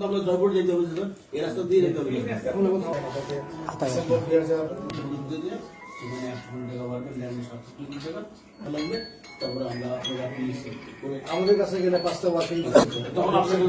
পর্যন্ত আমরা জয়পুর যেতে হবে স্যার এই রাস্তা দিয়ে যেতে হবে। আমাদের কাছে গেলে পাঁচটা ওয়ার্কিং তখন আপনাদের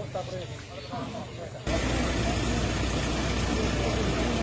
cortar para ele.